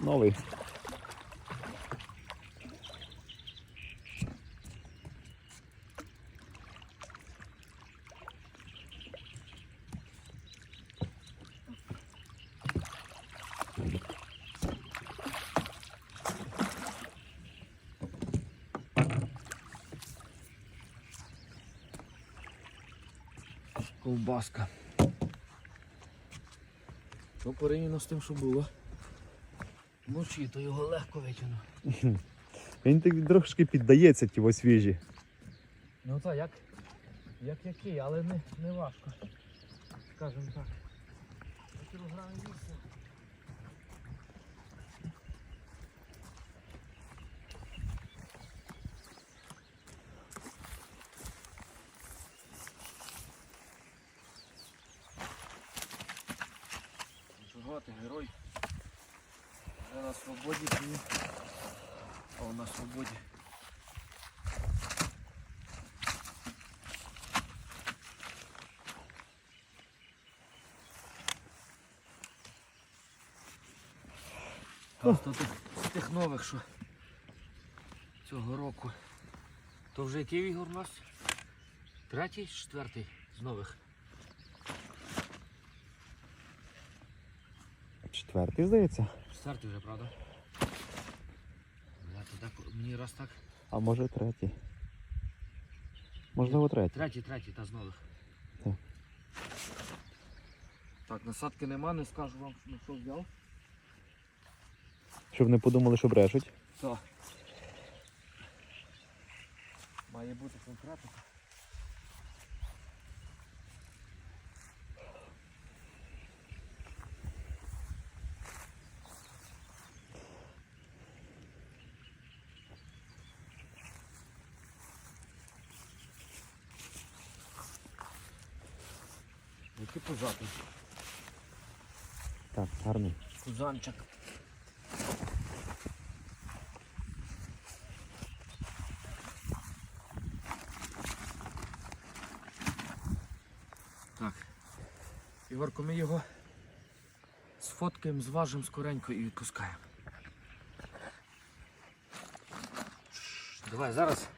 Новий. Ковбаска. Ну, порівняно з тим, що було. Вночі, то його легко витягнув. Він так трошки піддається ті ось свіжі. Ну так, як, як який, але не, не важко. Скажімо так. Кілограмів вісім. Чого ти герой? Я на свободі. А он на свободі. Просто тих, з тих нових, що цього року. То вже який ігор у нас? Третій, четвертий з нових. Четвертий, здається. Четвертий вже, правда? Я то так, мені раз так. А може третій. Можливо, третій. Третій, третій, та з нових. Так. Так, насадки нема, не скажу вам, на що взяв. Щоб не подумали, що брешуть. Так. Має бути конкретика. Який позатий? Так, гарний. Кузанчик. Так. Ігорко, ми його сфоткаємо, зважимо скоренько і відпускаємо. Давай зараз